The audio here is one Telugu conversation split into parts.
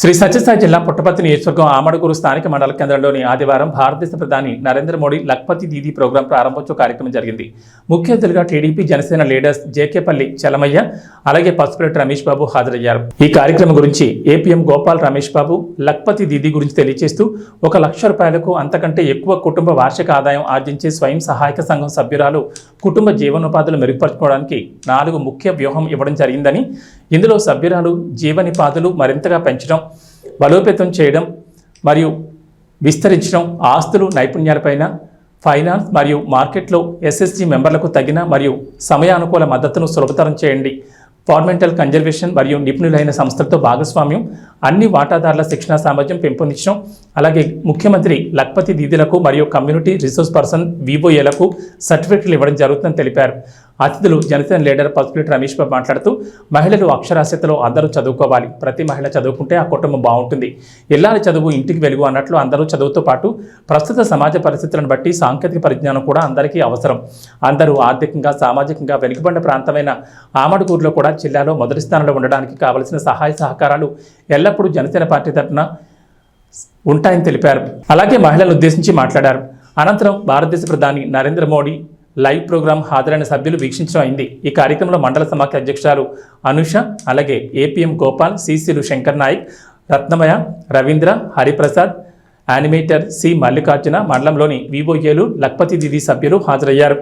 శ్రీ సత్యసాయి జిల్లా పుట్టపర్తి నియోజకవర్గం ఆమడుగురు స్థానిక మండల కేంద్రంలోని ఆదివారం భారతదేశ ప్రధాని నరేంద్ర మోడీ లక్పతి దీదీ ప్రోగ్రాం ప్రారంభోత్సవ కార్యక్రమం జరిగింది. ముఖ్య అతిథులుగా టీడీపీ జనసేన లీడర్స్ జేకేపల్లి చలమయ్య అలాగే పసుపులెట్ రమేష్ బాబు హాజరయ్యారు. ఈ కార్యక్రమం గురించి ఏపీఎం గోపాల్ రమేష్ బాబు లక్పతి దీదీ గురించి తెలియజేస్తూ ఒక లక్ష రూపాయలకు అంతకంటే ఎక్కువ కుటుంబ వార్షిక ఆదాయం ఆర్జించే స్వయం సహాయక సంఘం సభ్యురాలు కుటుంబ జీవనోపాధులు మెరుగుపరచుకోవడానికి నాలుగు ముఖ్య వ్యూహం ఇవ్వడం జరిగిందని ఇందులో సభ్యురాలు జీవనిపాదులు మరింతగా పెంచడం బలోపేతం చేయడం మరియు విస్తరించడం ఆస్తులు నైపుణ్యాలపైన ఫైనాన్స్ మరియు మార్కెట్లో ఎస్ఎస్జి మెంబర్లకు తగిన మరియు సమయానుకూల మద్దతును సులభతరం చేయండి. ఫార్మెంటల్ కన్జర్వేషన్ మరియు నిపుణులైన సంస్థలతో భాగస్వామ్యం అన్ని వాటాదారుల శిక్షణ సామర్థ్యం పెంపొందించడం అలాగే ముఖ్యమంత్రి లక్పతి దీదీలకు మరియు కమ్యూనిటీ రిసోర్స్ పర్సన్ వివోఏలకు సర్టిఫికెట్లు ఇవ్వడం జరుగుతుందని తెలిపారు. అతిథులు జనసేన లీడర్ పసుపులేటి రమేష్ బాబు మాట్లాడుతూ మహిళలు అక్షరాస్యతలో అందరూ చదువుకోవాలి. ప్రతి మహిళ చదువుకుంటే ఆ కుటుంబం బాగుంటుంది. ఇల్లాలి చదువు ఇంటికి వెలుగు అన్నట్లు అందరూ చదువుతో పాటు ప్రస్తుత సమాజ పరిస్థితులను బట్టి సాంకేతిక పరిజ్ఞానం కూడా అందరికీ అవసరం. అందరూ ఆర్థికంగా సామాజికంగా వెనుకబడిన ప్రాంతమైన ఆమడుగూరులో కూడా జిల్లాలో మొదటి స్థానంలో ఉండడానికి కావలసిన సహాయ సహకారాలు ఎల్లప్పుడూ జనసేన పార్టీ తరఫున ఉంటాయని తెలిపారు. అలాగే మహిళలను ఉద్దేశించి మాట్లాడారు. అనంతరం భారతదేశ ప్రధాని నరేంద్ర మోడీ లైవ్ ప్రోగ్రాం హాజరైన సభ్యులు వీక్షించడం అయింది. ఈ కార్యక్రమంలో మండల సమాఖ్య అధ్యక్షురాలు అనుష అలాగే ఏపీఎం గోపాల్ సిసిలు శంకర్ నాయక్ రత్నమయ రవీంద్ర హరిప్రసాద్ యానిమేటర్ సి మల్లికార్జున మండలంలోని వివోఏలు లక్పతి దీదీ సభ్యులు హాజరయ్యారు.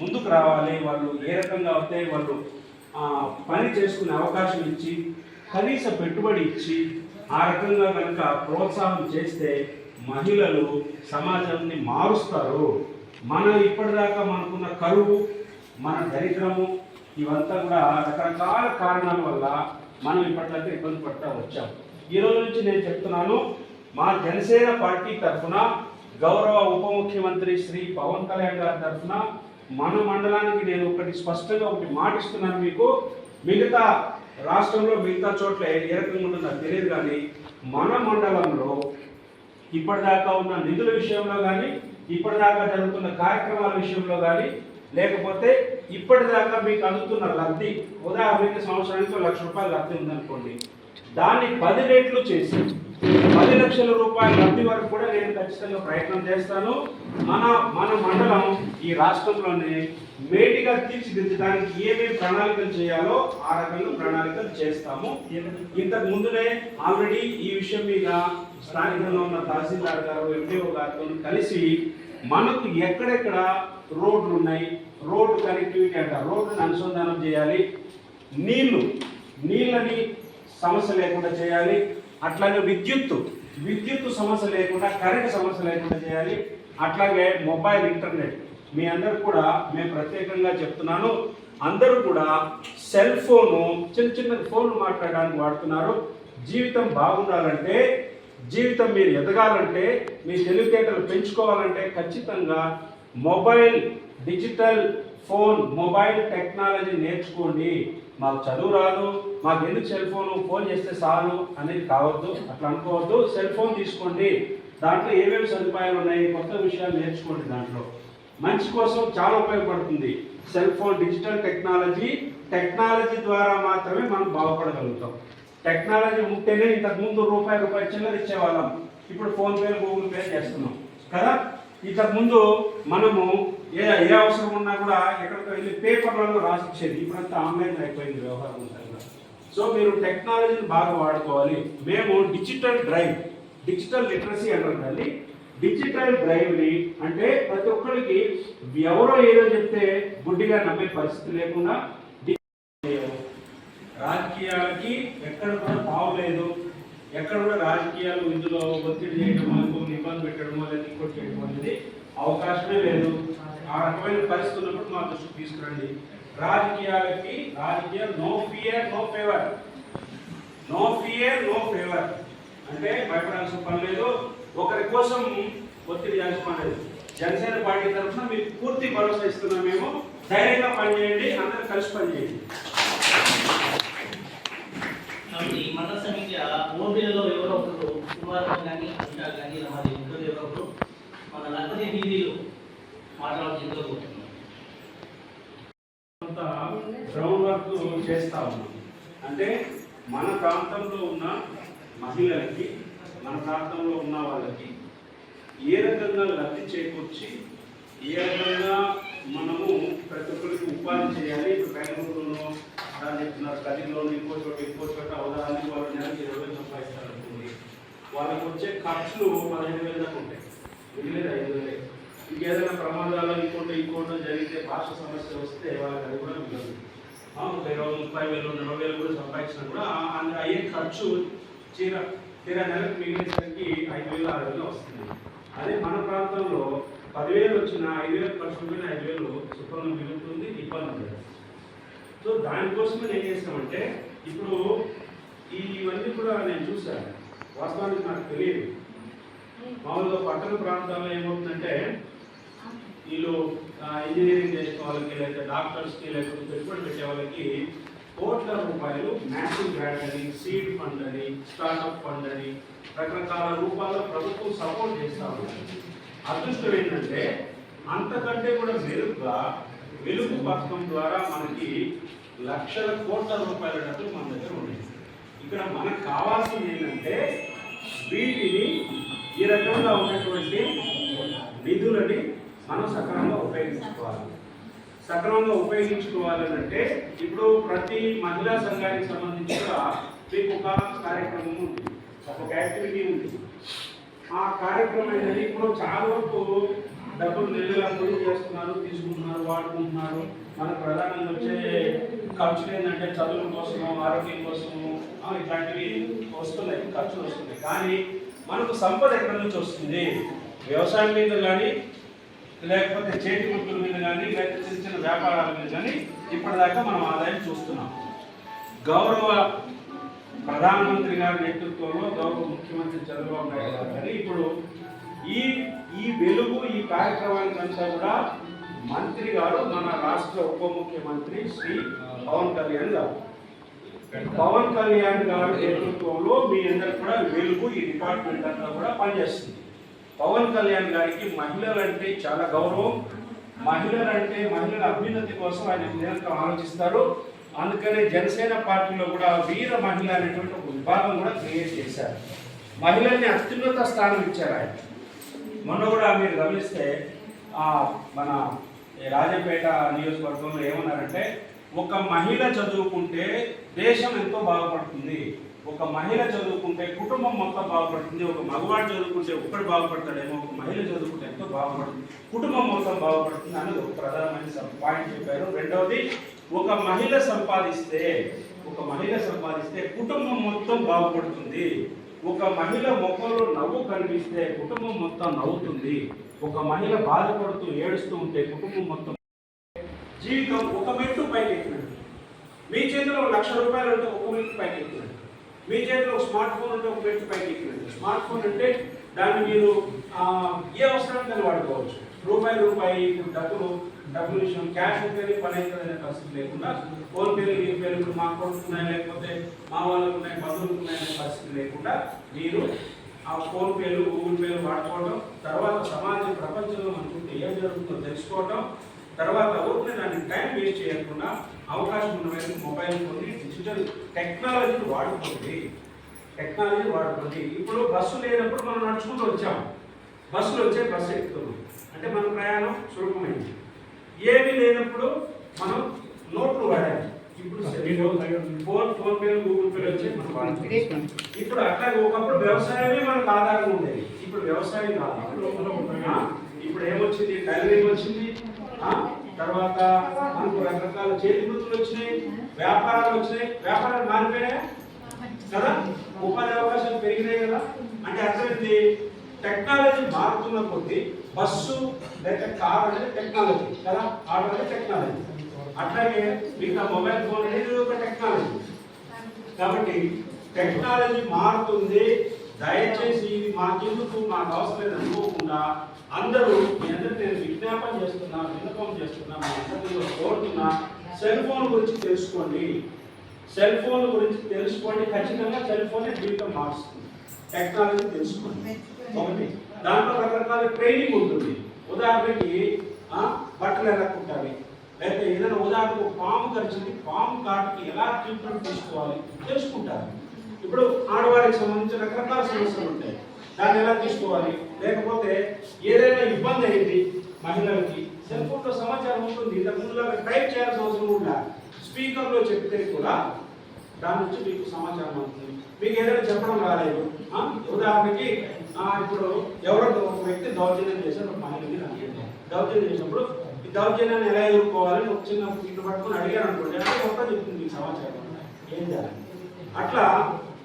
ముందుకు రావాలి వాళ్ళు ఏ రకంగా వస్తే వాళ్ళు పని చేసుకునే అవకాశం ఇచ్చి కనీస పెట్టుబడి ఇచ్చి ఆ రకంగా కనుక ప్రోత్సాహం చేస్తే మహిళలు సమాజాన్ని మారుస్తారు. మనం ఇప్పటిదాకా మనకున్న కరువు మన దరిద్రము ఇవంతా కూడా రకరకాల కారణాల వల్ల మనం ఇప్పటిదాకా ఇబ్బంది పడతా వచ్చాం. ఈ రోజు నుంచి నేను చెప్తున్నాను మా జనసేన పార్టీ తరఫున గౌరవ ఉప ముఖ్యమంత్రి శ్రీ పవన్ కళ్యాణ్ గారి తరఫున మన మండలానికి నేను ఒకటి స్పష్టంగా ఒకటి మాటిస్తున్నాను మీకు. మిగతా రాష్ట్రంలో మిగతా చోట్ల ఏ రకంగా ఉంటుందో తెలియదు కానీ మన మండలంలో ఇప్పటిదాకా ఉన్న నిధుల విషయంలో కానీ ఇప్పటిదాకా జరుగుతున్న కార్యక్రమాల విషయంలో కానీ లేకపోతే ఇప్పటిదాకా మీకు అందుతున్న లబ్ధి ఉదాహరణకి సంవత్సరానికి లక్ష రూపాయలు లబ్ధి ఉందనుకోండి. దాన్ని పది రెట్లు చేసి పది లక్షల రూపాయల లబ్ధి వరకు కూడా నేను ఖచ్చితంగా ప్రయత్నం చేస్తాను. మన మన మండలం ఈ రాష్ట్రంలోనే మేటిగా తీర్చిదిద్దడానికి ఏమేమి ప్రణాళికలు చేయాలో ఆ రకంగా ప్రణాళికలు చేస్తాము. ఇంతకు ముందునే ఆల్రెడీ ఈ విషయం మీద స్థానికంగా ఉన్న తహసీల్దార్ గారు ఎంపీఓ గారితో కలిసి మనకు ఎక్కడెక్కడ రోడ్లు ఉన్నాయి రోడ్డు కనెక్టివిటీ అంట రోడ్డుని అనుసంధానం చేయాలి నీళ్ళు నీళ్ళని సమస్య లేకుండా చేయాలి అట్లాగే విద్యుత్తు విద్యుత్తు సమస్య లేకుండా కరెంట్ సమస్య లేకుండా చేయాలి అట్లాగే మొబైల్ ఇంటర్నెట్. మీ అందరు కూడా మేము ప్రత్యేకంగా చెప్తున్నాను. అందరూ కూడా సెల్ ఫోను చిన్న చిన్న ఫోన్లు మాట్లాడడానికి వాడుతున్నారు. జీవితం బాగుండాలంటే జీవితం మీరు ఎదగాలంటే మీ తెలివితేటలు పెంచుకోవాలంటే ఖచ్చితంగా mobile digital phone mobile technology నేర్చుకోండి. మాకు చదువు రాదు మాకు ఎందుకు సెల్ ఫోన్ ఫోన్ చేస్తే చాలు అనేది కావద్దు అట్లా అనుకోవద్దు. సెల్ ఫోన్ తీసుకోండి. దాంట్లో ఏమేమి సదుపాయాలు ఉన్నాయి కొత్త విషయాలు నేర్చుకోండి దాంట్లో. మంచి కోసం చాలా ఉపయోగపడుతుంది. Cell phone digital technology technology ద్వారా మాత్రమే మనం బాగుపడగలుగుతాం. టెక్నాలజీ ఉంటేనే ఇంతకు ముందు రూపాయి రూపాయి చిల్లర ఇచ్చేవాళ్ళం. ఇప్పుడు ఫోన్ పే గూగుల్ పే చేస్తున్నాం. కదా? ఇంతకు ముందు మనము ఏ ఏ అవసరం ఉన్నా కూడా ఎక్కడికి వెళ్ళి పేపర్లలో రాసిచ్చేది. ఇప్పుడంతా ఆన్లైన్ అయిపోయింది వ్యవహారం అంతా సో మీరు టెక్నాలజీని బాగా వాడుకోవాలి. మేము డిజిటల్ డ్రైవ్ డిజిటల్ లిటరసీ అంటారు దాన్ని. డిజిటల్ డ్రైవ్ని అంటే ప్రతి ఒక్కరికి ఎవరో ఏదో చెప్తే గుడ్డిగా నమ్మే పరిస్థితి లేకుండా రాజకీయాలకి ఎక్కడ కూడా తావులేదు ఎక్కడ కూడా రాజకీయాలు ఇందులో ఒత్తిడి చేయడమో ఇంకొకరిని ఇబ్బంది పెట్టడమో లేదా ఇంకోటి చేయడం అనేది అవకాశమే లేదు. ఆ రకమైన పరిస్థితి ఉన్నప్పుడు మా దృష్టికి తీసుకురండి. రాజకీయాలకి రాజకీయ no fear no favour no fear no favour అంటే భయపడాల్సిన పని లేదు. ఒకరి కోసం ఒత్తిడి లేదు జనసేన పార్టీ తరఫున మీకు పూర్తి భరోసా ఇస్తున్నాం మేము. ధైర్యంగా పనిచేయండి అందరూ కలిసి పనిచేయండి. కాబట్టి మన సమీక్ష ఓపీలలో ఎవరో ఒకరు కుమారం కానీ అంటా కానీ మరి ఇద్దరు ఎవరో ఒకరు మన లక్కని వీధిలో మాట్లాడుతూ కోరుతున్నాం అంతా గ్రౌండ్ వర్క్ చేస్తా ఉన్నాం. అంటే మన ప్రాంతంలో ఉన్న మహిళలకి మన ప్రాంతంలో ఉన్న వాళ్ళకి ఏ రకంగా లబ్ధి చేకూర్చి ఏ రకంగా మనము ప్రతి ఒక్కరికి ఉపాధి చేయాలి ఇప్పుడు బెంగళూరులోనో దాని చెప్తున్నారు కదిలోను ఇంకో చోట ఇంకో చోట అవదానికి వాళ్ళు నెలకి ఇరవై వేలు సంపాదిస్తారనుకోండి. వాళ్ళకి వచ్చే ఖర్చులు పదిహేను వేలు దాకా ఉంటాయి. మిగిలేదు ఐదు వేలే. ఇంకేదైనా ప్రమాదాలు ఇంకోటి ఇంకోటో జరిగితే భాష సమస్య వస్తే వాళ్ళకి అది కూడా మిగలదు. ఒక ఇరవై ముప్పై వేలు నలభై వేలు కూడా సంపాదించినా కూడా అందులో అయ్యే ఖర్చు చీర తీరా నెలకు మిగిలేసరికి ఐదు వేలు ఆరు వేలు వస్తుంది. అదే మన ప్రాంతంలో పదివేలు వచ్చిన ఐదు వేలు ఖర్చు ఉంటే ఐదు వేలు శుభ్రంగా మిగులుతుంది ఇబ్బంది లేదు సో దానికోసమే ఏం చేస్తామంటే ఇప్పుడు ఇవన్నీ కూడా నేను చూశాను వాస్తవానికి నాకు తెలియదు. మామూలుగా పట్టణ ప్రాంతాల్లో ఏమవుతుందంటే వీళ్ళు ఇంజనీరింగ్ చేసే వాళ్ళకి లేకపోతే డాక్టర్స్కి లేకపోతే పెట్టుబడి పెట్టే వాళ్ళకి కోట్ల రూపాయలు మ్యాచింగ్ గ్రాంట్ అని సీడ్ ఫండ్ అని స్టార్ట్అప్ ఫండ్ అని రకరకాల రూపాల్లో ప్రభుత్వం సపోర్ట్ చేస్తారు ఉంది అదృష్టం ఏంటంటే అంతకంటే కూడా మెరుగ్గా వెలుగు పథకం ద్వారా మనకి లక్షల కోట్ల రూపాయల డబ్బులు మన దగ్గర ఉన్నాయి. ఇక్కడ మనకు కావాల్సింది ఏంటంటే వీటిని ఈ రకంగా ఉన్నటువంటి నిధులని మనం సక్రమంగా ఉపయోగించుకోవాలి. సక్రమంగా ఉపయోగించుకోవాలని అంటే ఇప్పుడు ప్రతి మహిళా సంఘానికి సంబంధించి కూడా మీకు ఒక కార్యక్రమం ఉంటుంది. ఒక యాక్టివిటీ ఉంది. ఆ కార్యక్రమం అనేది ఇప్పుడు చాలా వరకు డబ్బులు నిధులు పొదుపు చేస్తున్నారు తీసుకుంటున్నారు వాడుకుంటున్నారు. మనకు ప్రధానంగా వచ్చే ఖర్చులు ఏంటంటే చదువుల కోసము ఆరోగ్యం కోసము ఇట్లాంటివి వస్తున్నాయి ఖర్చులు వస్తున్నాయి. కానీ మనకు సంపద ఎక్కడి నుంచి వస్తుంది? వ్యవసాయం మీద కానీ లేకపోతే చేతి వృత్తుల మీద కానీ లేకపోతే చిన్న చిన్న వ్యాపారాల మీద కానీ ఇప్పటిదాకా మనం ఆదాయం చూస్తున్నాం. గౌరవ ప్రధానమంత్రి గారి నేతృత్వంలో గౌరవ ముఖ్యమంత్రి చంద్రబాబు నాయుడు గారు కానీ ఇప్పుడు ఈ ఈ వెలుగు ఈ కార్యక్రమానికి అంతా కూడా మంత్రి గారు మన రాష్ట్ర ఉప ముఖ్యమంత్రి శ్రీ పవన్ కళ్యాణ్ గారు. పవన్ కళ్యాణ్ గారి నేతృత్వంలో మీ అందరు కూడా వెలుగు ఈ డిపార్ట్మెంట్ అంతా కూడా పనిచేస్తుంది. పవన్ కళ్యాణ్ గారికి మహిళలంటే చాలా గౌరవం. మహిళలంటే మహిళల అభ్యున్నతి కోసం ఆయన నిరంతరం ఆలోచిస్తారు. అందుకనే జనసేన పార్టీలో కూడా వీర మహిళ అనేటువంటి ఒక విభాగం కూడా క్రియేట్ చేశారు. మహిళల్ని అత్యున్నత స్థానం ఇచ్చారు ఆయన. మొన్న కూడా మీరు గమనిస్తే ఆ, మన రాజపేట రాజంపేట నియోజకవర్గంలో ఏమన్నారంటే ఒక మహిళ చదువుకుంటే దేశం ఎంతో బాగుపడుతుంది. ఒక మహిళ చదువుకుంటే కుటుంబం మొత్తం బాగుపడుతుంది. ఒక మగవాడు చదువుకుంటే ఒక్కడు బాగుపడతాడేమో. ఒక మహిళ చదువుకుంటే ఎంతో బాగుపడుతుంది. కుటుంబం మొత్తం బాగుపడుతుంది అనేది ఒక ప్రధానమైన పాయింట్ చెప్పారు. రెండవది ఒక మహిళ సంపాదిస్తే ఒక మహిళ సంపాదిస్తే కుటుంబం మొత్తం బాగుపడుతుంది. ఒక మహిళ ముఖంలో నవ్వు కనిపిస్తే కుటుంబం మొత్తం నవ్వుతుంది. ఒక మహిళ బాధపడుతూ ఏడుస్తూ ఉంటే కుటుంబం మొత్తం జీవితం ఒక మెట్టు పైకి ఎక్కినట్టు మీ చేతిలో లక్ష రూపాయలు ఉంటే ఒక మెట్టు పైకి ఎక్కినట్టు మీ చేతిలో స్మార్ట్ ఫోన్ ఉంటే ఒక మెట్టు పైకి ఎక్కినట్టు స్మార్ట్ ఫోన్ అంటే దాన్ని మీరు ఏ అవసరానికి వాడుకోవచ్చు? రూపాయి రూపాయి డబ్బులు డబ్బులు విషయం క్యాష్ ఉంటేనే పని అవుతుందనే పరిస్థితి లేకుండా ఫోన్ పేలు ఈ పేలు ఇప్పుడు మా కొడుకు ఉన్నాయి లేకపోతే మా వాళ్ళకు ఉన్నాయి బంధువులకు ఉన్నాయనే పరిస్థితి లేకుండా మీరు ఆ ఫోన్ పేలు గూగుల్ పేలు వాడుకోవడం తర్వాత సమాజం ప్రపంచంలో మనకుంటే ఏం జరుగుతుందో తెలుసుకోవడం తర్వాత ఊరిని దానికి టైం వేస్ట్ చేయకుండా అవకాశం ఉన్న వైపు మొబైల్ ఫోన్ని డిజిటల్ టెక్నాలజీని వాడుకోండి. టెక్నాలజీ వాడుకోండి. ఇప్పుడు బస్సు లేనప్పుడు మనం నడుచుకుంటూ వచ్చాం. బస్సులు వచ్చే బస్సు ఎక్కుతున్నాం అంటే మన ప్రయాణం సులభమైంది. ఏమీ లేనప్పుడు మనం నోట్లు వాడాలి. ఇప్పుడు phone PhonePe Google Pay వచ్చి మనం ఇప్పుడు అట్లాగే ఒకప్పుడు వ్యవసాయమే మనకు ఆధారంగా ఉండేది. ఇప్పుడు వ్యవసాయం కాదు. ఇప్పుడు ఏమొచ్చింది? టైలరింగ్ వచ్చింది. ఆ, తర్వాత మనకు రకరకాల చేతి వృత్తులు వచ్చినాయి వ్యాపారాలు వచ్చినాయి. వ్యాపారాలు మారిపోయాయి కదా? ఉపాధి అవకాశాలు పెరిగినాయి కదా? అంటే అర్థమైంది. టెక్నాలజీ మారుతున్న కొద్దీ బస్సు లేదా కార్ అనేది టెక్నాలజీ. కదా? ఆటో అనేది టెక్నాలజీ. అట్లాగే మిగతా మొబైల్ ఫోన్ అనేది ఒక టెక్నాలజీ. కాబట్టి టెక్నాలజీ మారుతుంది. దయచేసి ఇది మాకెందుకు? మాకు అవసరం లేదు అనుకోకుండా అందరూ మీ అందరూ నేను విజ్ఞాపన చేస్తున్నా విన్నపం చేస్తున్నా మీ అందరిలో కోరుతున్నా సెల్ ఫోన్ గురించి తెలుసుకోండి. సెల్ ఫోన్ గురించి తెలుసుకోండి. ఖచ్చితంగా సెల్ ఫోన్ జీవితం మారుస్తుంది. టెక్నాలజీ తెలుసుకోండి. ఒకటి. దాంట్లో రకరకాల ట్రైనింగ్ ఉంటుంది. ఉదాహరణకి బట్టలు ఎలా కుట్టాలి? లేకపోతే ఏదైనా ఉదాహరణకు పాము కరిచింది పాము కాటుకి ఎలా ట్రీట్మెంట్ తీసుకోవాలి? తెలుసుకుంటారు. ఇప్పుడు ఆడవారికి సంబంధించిన రకరకాల సమస్యలు ఉంటాయి. దాన్ని ఎలా తీసుకోవాలి? లేకపోతే ఏదైనా ఇబ్బంది అయింది మహిళలకి సెల్ ఫోన్లో సమాచారం ఉంటుంది. ఇంతకు ముందుగా టైప్ చేయాల్సిన అవసరం కూడా స్పీకర్లో చెప్తే కూడా దాని నుంచి మీకు సమాచారం అవుతుంది. మీకు ఏదైనా చెప్పడం రాలేదు. ఉదాహరణకి ఇప్పుడు ఎవరో ఒక వ్యక్తి దౌర్జన్యం చేశారు ఒక మహిళకి మీద దౌర్జన్యం చేసినప్పుడు ఈ దౌర్జన్యాన్ని ఎలా ఎదుర్కోవాలని ఒక చిన్న ఇటు పట్టుకొని అడిగాను అనుకోండి అంటే మొత్తం చెప్తుంది మీకు సమాచారం ఏం చేయాలి? అట్లా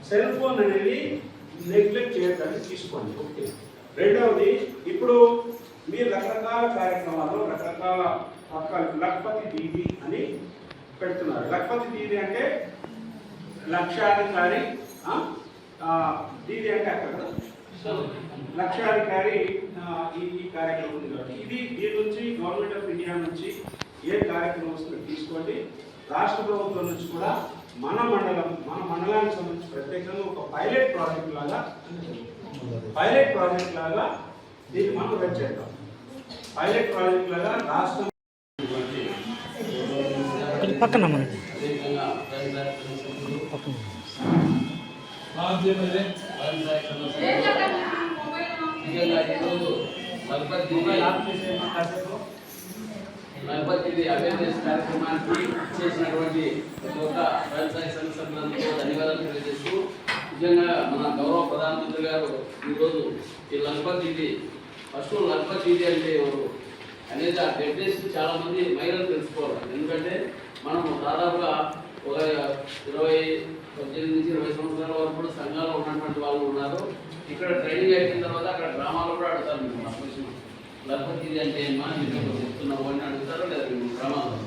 సెల్ ఫోన్ అనేది నెగ్లెక్ట్ చేయడానికి తీసుకోండి ఓకే. రెండవది ఇప్పుడు మీరు రకరకాల కార్యక్రమాల్లో రకరకాల పక్క లక్పతి దీది అని పెడుతున్నారు. లక్పతి దీది అంటే లక్షాధికారి ఆ, దీది అంటే అక్కడ ఆ, ఈ ఈ కార్యక్రమం ఉంది కాబట్టి. ఇది దీని నుంచి గవర్నమెంట్ ఆఫ్ ఇండియా నుంచి ఏ కార్యక్రమం వస్తుందో తీసుకోండి. రాష్ట్ర ప్రభుత్వం నుంచి కూడా మన మండలం మన మండలానికి సంబంధించి ప్రత్యేకంగా ఒక పైలట్ ప్రాజెక్ట్ లాగా పైలట్ ప్రాజెక్ట్ లాగా దీన్ని మనం రన్ చేద్దాం. పైలట్ ప్రాజెక్ట్ లాగా రాష్ట్రం పక్కన మనకి పక్కన ముఖ్యంగా ఈరోజు లగపతి మొబైల్ ఆఫ్ చేసేయమ్మా కాసేపు. ఇది అవేర్నెస్ కార్యక్రమానికి చేసినటువంటి ప్రతి ఒక్క వ్యవసాయ సంస్థలకు ధన్యవాదాలు తెలియజేస్తూ నిజంగా మన గౌరవ ప్రధానమంత్రి గారు ఈరోజు ఈ లగపతి ఇది ఫస్ట్ లగపతి ఇది అంటే ఎవరు అనేది ఆ డెఫినేషన్ చాలా మంది మహిళలు తెలుసుకోవాలి ఎందుకంటే మనం దాదాపుగా ఒక ఇరవై పద్దెనిమిది నుంచి ఇరవై సంవత్సరాల వరకు కూడా సంఘాలు ఉన్నటువంటి వాళ్ళు ఉన్నారు. ఇక్కడ ట్రైనింగ్ అయిపోయిన తర్వాత అక్కడ గ్రామాల్లో కూడా అడుగుతారు మేము ఆ క్వశ్చన్ ఇది అంటే ఏమా మీరు చెప్తున్నావు అని అడుగుతారు లేదా మేము గ్రామాల్లో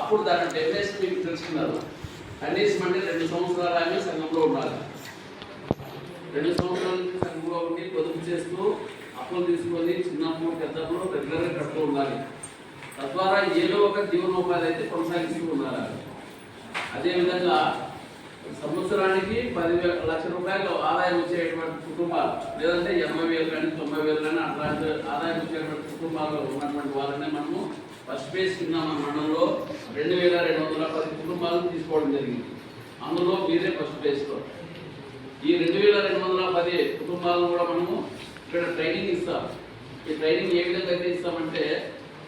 అప్పుడు దాని డెఫినేషన్ మీకు తెలుసుకున్నారు. కనీసం అంటే రెండు సంవత్సరాలు ఆమె సంఘంలో ఉండాలి. రెండు సంవత్సరాల నుంచి సంఘంలో ఉండి పొదుపు చేస్తూ అప్పులు తీసుకొని చిన్నప్పుడు పెద్దప్పుడు రెగ్యులర్గా కడుతూ ఉండాలి. తద్వారా ఏదో ఒక జీవనోపాధి అయితే కొనసాగిస్తూ ఉండాలి. అదేవిధంగా సంవత్సరానికి పదివేల లక్ష రూపాయలు ఆదాయం వచ్చేటువంటి కుటుంబాలు. లేదంటే ఎనభై వేలు కానీ తొంభై వేలు కానీ అట్లాంటి ఆదాయం వచ్చేటువంటి కుటుంబాలు ఉన్నటువంటి వాళ్ళని మనము ఫస్ట్ ఫేజ్ కింద మన మండలంలో రెండు వేల రెండు వందల పది కుటుంబాలను తీసుకోవడం జరిగింది. అందులో మీరే ఫస్ట్ ఫేజ్లో ఈ రెండు వేల రెండు వందల పది కుటుంబాలను కూడా మనము ఇక్కడ ట్రైనింగ్ ఇస్తాం. ఈ ట్రైనింగ్ ఏ విధంగా అయితే ఇస్తామంటే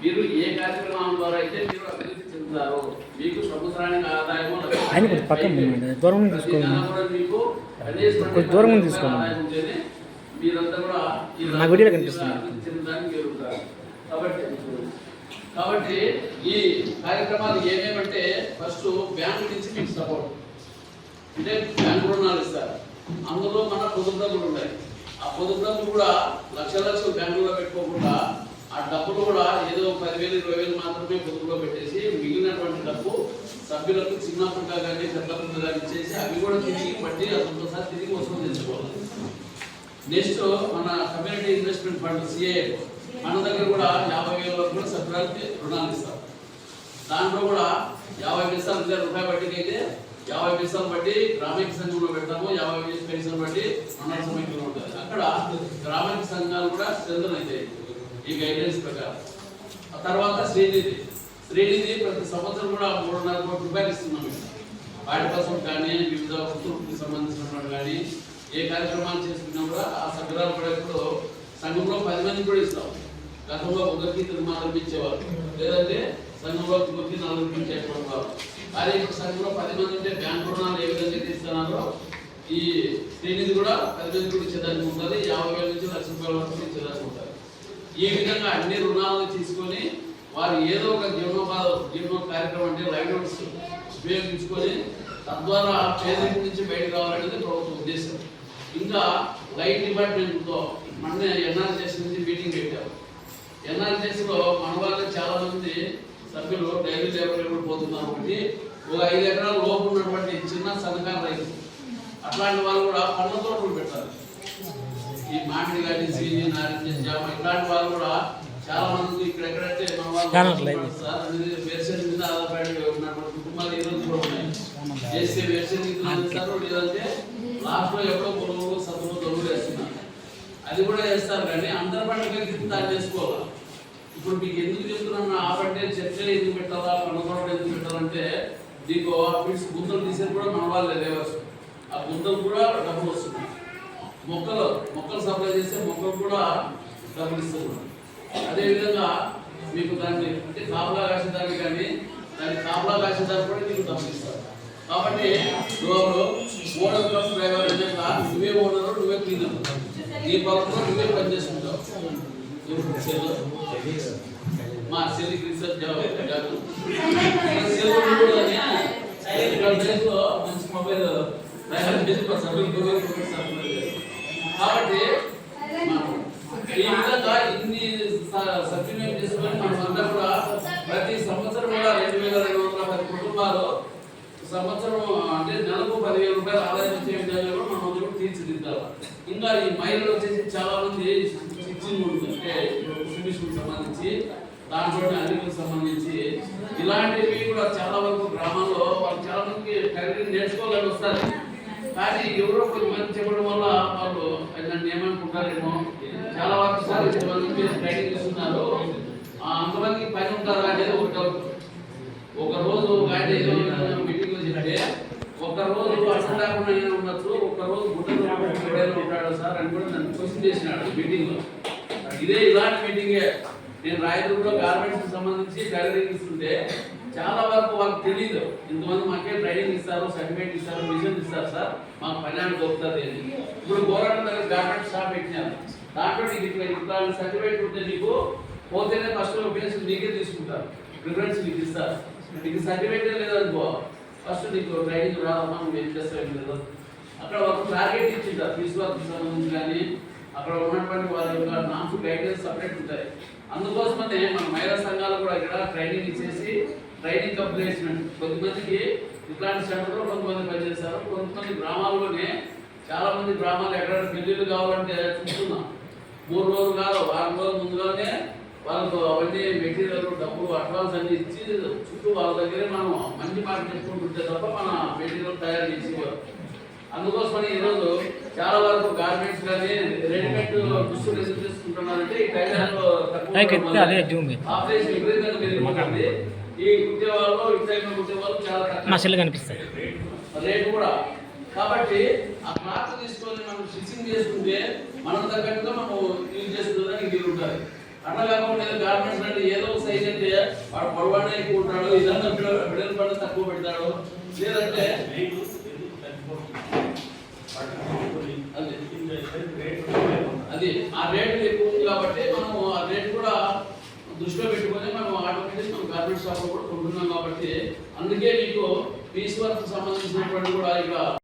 మీరు ఏ కార్యక్రమం ద్వారా అయితే మీరు అభివృద్ధి మీకు సంవత్సరానికి ఆదాయము ఆయన కొంచెం పక్కన. దూరం తీసుకోండి. దూరం నుండి తీసుకోండి. మీరంతా కూడా నా వీడియోలో కనిపిస్తుంది. కాబట్టి కాబట్టి ఈ కార్యక్రమాలు ఏమేమంటే ఫస్ట్ బ్యాంకు నుంచి మీకు సపోర్ట్ అంటే బ్యాంకు రుణాలు ఇస్తారు అందులో మన పొదుపు డబ్బులు ఉన్నాయి ఆ పొదుపు డబ్బులు కూడా లక్ష లక్షలు బ్యాంకులో పెట్టుకోకుండా ఆ డబ్బులు కూడా ఏదో పదివేలు ఇరవై వేలు మాత్రమే పొదుపులో పెట్టేసి మిగిలినటువంటి డబ్బు సభ్యులకు చిన్నప్పుడుగా కానీ పెద్దప్పుడుగా కానీ ఇచ్చేసి అవి కూడా తిరిగి పట్టి అతనితో తిరిగి వసూలు చేసుకోవాలి. నెక్స్ట్ మన కమ్యూనిటీ ఇన్వెస్ట్మెంట్ ఫండ్ సిఐ మన దగ్గర కూడా యాభై వేల వరకు కూడా సభ్యులకి రుణాలు ఇస్తారు. దాంట్లో కూడా యాభై పైసలు ఇదే రూపాయి వడ్డీకి అయితే యాభై పైసలు బట్టి గ్రామీణ సంఘంలో పెడతాము యాభై పైసలు బట్టి మండల సమయంలో ఉంటుంది. అక్కడ గ్రామీణ సంఘాలు కూడా స్ట్రెంథన్ అవుతాయి ఈ గైడెన్స్ ప్రకారం. ఆ తర్వాత శ్రీనిధి. శ్రీనిధి ప్రతి సంవత్సరం కూడా మూడున్నర కోట్ల రూపాయలు ఇస్తున్నాం మేము. వాటి కోసం కానీ వివిధ వస్తువులకు సంబంధించినటువంటి కానీ ఏ కార్యక్రమాలు చేసుకున్నా కూడా ఆ సంగ్రహాలు కూడా ఇప్పుడు సంఘంలో పది మంది కూడా ఇస్తాం. గతంలో ఒకరికి ఇద్దరు మాత్రం ఇచ్చేవారు. లేదంటే సంఘంలో ఒకరికి నలుగురికి ఇచ్చేటువంటి వారు. అదే ఇప్పుడు సంఘంలో పది మంది ఉంటే బ్యాంకు రుణాలు ఏ విధంగా ఇస్తున్నారో ఈ శ్రీనిధి కూడా పది మంది కూడా ఇచ్చేదానికి ఉంటుంది. యాభై వేల నుంచి లక్ష రూపాయల వరకు ఇచ్చేదానికి ఉంటుంది. ఈ విధంగా అన్ని రుణాలను తీసుకొని వారు ఏదో ఒక జీవనోపాధి జీవన కార్యక్రమం అంటే లైవ్లీహుడ్స్ ఉపయోగించుకొని తద్వారా పేదరికం నుంచి బయటకు రావాలనేది ప్రభుత్వ ఉద్దేశం. ఇంకా లైట్ డిపార్ట్మెంట్తో మన ఎన్ఆర్జెస్ నుంచి మీటింగ్ పెట్టాం. ఎన్ఆర్జీఎస్లో మన వాళ్ళు చాలామంది సభ్యులు డైలీ లేబర్ కూడా పోతున్నారు ఒకటి ఒక ఐదు ఎకరాల లోపు ఉన్నటువంటి చిన్న సన్నకారు రైతు. అట్లాంటి వాళ్ళు కూడా పండ్ల తోటలు పెట్టాలి. ఈ మామిడి కానీ సీని నారింజ జామ వాళ్ళు కూడా చాలా మంది ఇక్కడ ఎక్కడంటే మన Channel live. వాళ్ళు సార్ అనేది వేరుశెనగ మీద ఆధారపడి ఉన్నటువంటి కుటుంబాలు ఈ రోజు కూడా ఉన్నాయి. చేస్తే వేరుశెనగ గిన్నెలు అందిస్తారు లేదంటే లాస్ట్లో ఎప్పుడో పొలవులు దొరుకులు వేస్తున్నారు. అది కూడా వేస్తారు కానీ అందరి పండుగ దాన్ని చేసుకోవాలి? ఇప్పుడు మీకు ఎందుకు చెప్తున్నాను? ఆపంటే చర్చలు ఎందుకు పెట్టాలా? కనుగొనడం ఎందుకు పెట్టాలంటే దీనికి ఫిట్స్ గుంతలు తీసేది కూడా మన వాళ్ళే లేవర్స్ ఆ గుంతలు కూడా డబ్బులు వస్తున్నాయి మొక్కలు మొక్కలు సప్లై చేస్తే మొక్కలు కూడా డబ్బులు ఇస్తున్నారు అదేవిధంగా మీకు దాన్ని అంటే కాపలా కాసేదానికి కానీ దాన్ని కాపలా కాసేదానికి కూడా మీకు డబ్బులు ఇస్తారు. కాబట్టి నువ్వు ఓనర్ బస్ డ్రైవర్ ఏదైనా నువ్వే ఓనరు నువ్వే క్లీనర్ నీ పొలంలో నువ్వే పనిచేసుకుంటావు మా సెల్ రీసెర్చ్ కాదు. సెల్ కూడా మంచి మొబైల్ డ్రైవర్ చేసి సభ్యులు మొబైల్ సభ్యులు కాబట్టి ఈ విధంగా ఇన్ని సద్వినియోగం చేసుకొని మనం అంతా కూడా ప్రతి సంవత్సరం కూడా రెండు వేల రెండు వందల పది కుటుంబాలు సంవత్సరం అంటే నెలకు పదివేల రూపాయలు ఆదాయం వచ్చే విధంగా కూడా మనం అందరూ తీర్చిదిద్దాలి. ఇంకా ఈ మహిళలు వచ్చేసి చాలా మంది స్టిచ్చింగ్ ఉంటుంది. అంటే ఫినిషింగ్ సంబంధించి దాంట్లో అన్నిటికి సంబంధించి. ఇలాంటివి కూడా చాలా వరకు గ్రామాల్లో వాళ్ళు చాలా మందికి టైలరింగ్ నేర్చుకోవాలని వస్తారు కానీ ఎవరో కొంతమంది చెప్పడం వల్ల వాళ్ళు నన్ను ఏమనుకుంటారేమో చాలా వరకు సార్ ఇంతమందికి ట్రైనింగ్ ఇస్తున్నారు అంతమంది పని ఉంటారు అనేది ఒక డౌట్ ఒక రోజు ఒక ఆయన ఏదో మీటింగ్లో ఒక రోజు అర్థం లేకుండా ఉండొచ్చు ఒక రోజు గుడ్డలో ఉంటాడు సార్ అని కూడా నన్ను క్వశ్చన్ చేసినాడు మీటింగ్లో. ఇదే ఇలాంటి మీటింగే నేను రాయదుర్గంలో గార్మెంట్స్ సంబంధించి డైరీ ఇస్తుంటే చాలా వరకు వాళ్ళకి తెలియదు ఇంతమంది మాకే ట్రైనింగ్ ఇస్తారు సర్టిఫికేట్ ఇస్తారు మిషన్ ఇస్తారు సార్. మాకు పని దొరుకుతుంది అని. ఇప్పుడు గవర్నమెంట్ దగ్గర గార్మెంట్ షాప్ పెట్టినారు. దాంట్లో నీకు ఇట్లా సర్టిఫికేట్ ఉంటే నీకు పోతేనే ఫస్ట్ ఒపీనియన్స్ నీకే తీసుకుంటారు. ప్రిఫరెన్స్ నీకు ఇస్తారు. నీకు సర్టిఫికేట్ లేదనుకో ఫస్ట్ నీకు ట్రైనింగ్ రాదమ్మా నువ్వు ఏం చేస్తావు లేదు. అక్కడ ఒక టార్గెట్ ఇచ్చింటారు ఫీజు వర్క్ సంబంధించి కానీ అక్కడ ఉన్నటువంటి వారి యొక్క నామ్స్ గైడెన్స్ సపరేట్ ఉంటాయి. అందుకోసమనే మన మహిళా సంఘం కూడా ఇక్కడ ట్రైనింగ్ ఇచ్చేసి ట్రైనింగ్ కంప్లీట్మెంట్ కొంతమందికి ఇట్లాంటి సెంటర్లో కొంతమంది పనిచేస్తారు కొంతమంది గ్రామాల్లోనే చాలా మంది గ్రామాలు ఎక్కడ బిల్లులు కావాలంటే చూస్తున్నాం. మూడు రోజులు కాదు వారం రోజుల ముందుగానే వాళ్ళకు అవన్నీ మెటీరియల్ డబ్బులు అడ్వాన్స్ అన్ని ఇచ్చి చుట్టూ వాళ్ళ దగ్గరే మనం మంచి మాట చెప్పుకుంటుంటే తప్ప మన మెటీరియల్ తయారు చేసేవారు. అందుకోసమని ఈరోజు చాలా వరకు గార్మెంట్స్ కానీ రెడీమేడ్ దుస్తులు తీసుకుంటున్నారంటే ఈ టైలర్లో అదే జూమ్ ఇది. ఆపరేషన్ విపరీతంగా పెరిగిపోతుంది. చాలా తక్కువ. కనిపిస్తాయి. రేటు కూడా. కాబట్టి ఆ క్లాత్ తీసుకొని మనం స్టిచ్చింగ్ చేసుకుంటే మనం తగ్గట్టుగా మనం యూజ్ చేసుకోవడానికి వీలు ఉంటుంది. అట్లా కాకుండా గార్మెంట్స్ అంటే ఏదో సైజ్ అంటే వాడు పొడవాడే ఎక్కువ ఉంటాడు ఇదంతా బిడలు పడిన తక్కువ పెడతాడు. లేదంటే అది. ఆ రేటు ఎక్కువ ఉంది కాబట్టి మనము ఆ రేటు కూడా దృష్టిలో పెట్టుకొని మనం ఆటోమేటిక్ మనం గార్మెంట్ షాప్ కూడా కొంటున్నాం కాబట్టి అందుకే మీకు పీస్ వర్క్ సంబంధించినటువంటి కూడా ఇక్కడ